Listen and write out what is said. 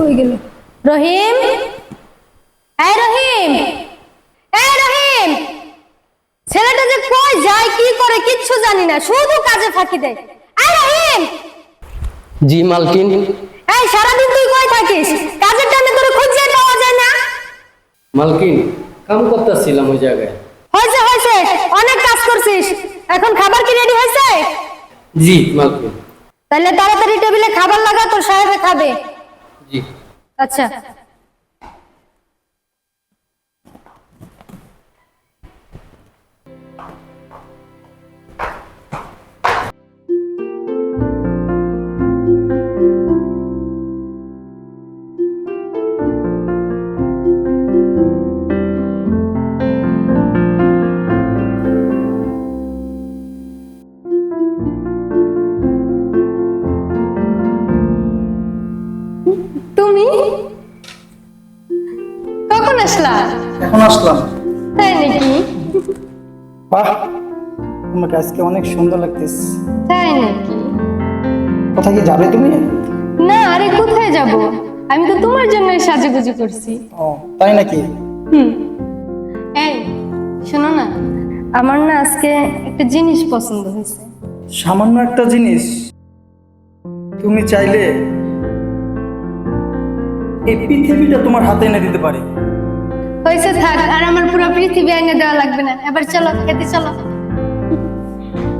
হয়ে গেল? রহিম? এই রহিম! এই রহিম! ছেলেটা যে কই যায় কি করে কিচ্ছু জানি না শুধু কাজে ফাঁকি দেয়। এই রহিম! জি মালকিন। এই সারাদিন তুই কই থাকিস? কাজের টাইমে তোর খুঁজে পাওয়া যায় না। মালকিন কাম করতেছিলাম ওই জায়গায়। হয়েছে হয়েছে অনেক কাজ করছিস। এখন খাবার কি রেডি হয়েছে? জি মালকিন। তাহলে তাড়াতাড়ি টেবিলে খাবার লাগা তোর সাহেবে খাবে। জি আচ্ছা তুমি? কখন আসলা? এখন আসলাম। তাই নাকি? বাহ তোমাকে আজকে অনেক সুন্দর লাগতেছে। তাই নাকি? কোথায় কি যাবে তুমি? না আরে কোথায় যাব? আমি তো তোমার জন্য সাজুগুজু করছি। ও তাই নাকি? হুম। এই শোনো না আমার না আজকে একটা জিনিস পছন্দ হয়েছে। সামান্য একটা জিনিস। তুমি চাইলে এই পৃথিবীটা তোমার হাতে এনে দিতে পারি। হয়েছে থাক আর আমার পুরো পৃথিবী এনে দেওয়া লাগবে না। এবার চলো, খেতে চলো।